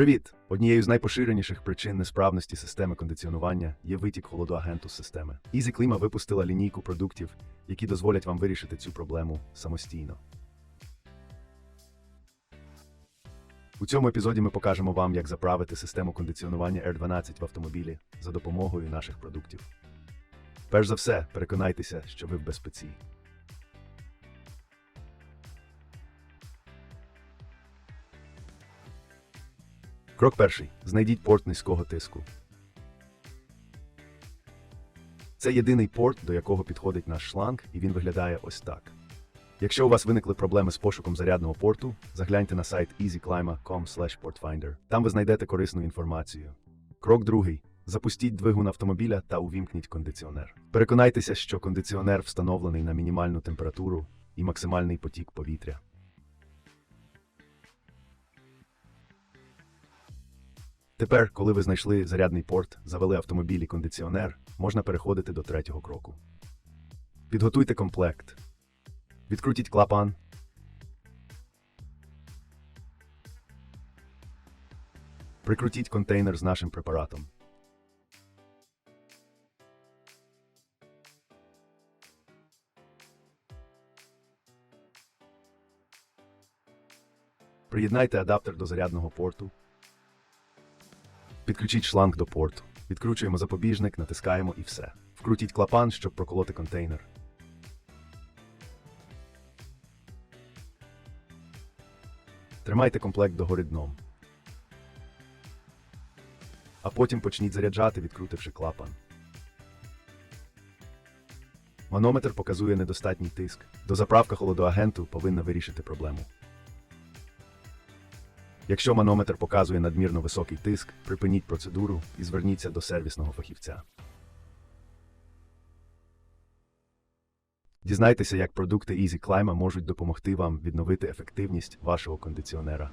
Привіт! Однією з найпоширеніших причин несправності системи кондиціонування є витік холодоагенту з системи. Easy Klima випустила лінійку продуктів, які дозволять вам вирішити цю проблему самостійно. У цьому епізоді ми покажемо вам, як заправити систему кондиціонування R12 в автомобілі за допомогою наших продуктів. Перш за все, переконайтеся, що ви в безпеці. Крок перший. Знайдіть порт низького тиску. Це єдиний порт, до якого підходить наш шланг, і він виглядає ось так. Якщо у вас виникли проблеми з пошуком зарядного порту, загляньте на сайт easyclima.com portfinder. Там ви знайдете корисну інформацію. Крок другий. Запустіть двигун автомобіля та увімкніть кондиціонер. Переконайтеся, що кондиціонер встановлений на мінімальну температуру і максимальний потік повітря. Тепер, коли ви знайшли зарядний порт, завели автомобіль і кондиціонер, можна переходити до третього кроку. Підготуйте комплект. Відкрутіть клапан. Прикрутіть контейнер з нашим препаратом. Приєднайте адаптер до зарядного порту. Підключіть шланг до порту. Відкручуємо запобіжник, натискаємо і все. Вкрутіть клапан, щоб проколоти контейнер. Тримайте комплект догори дном. А потім почніть заряджати, відкрутивши клапан. Манометр показує недостатній тиск. Дозаправка холодоагенту повинна вирішити проблему. Якщо манометр показує надмірно високий тиск, припиніть процедуру і зверніться до сервісного фахівця. Дізнайтеся, як продукти Easy Climate можуть допомогти вам відновити ефективність вашого кондиціонера.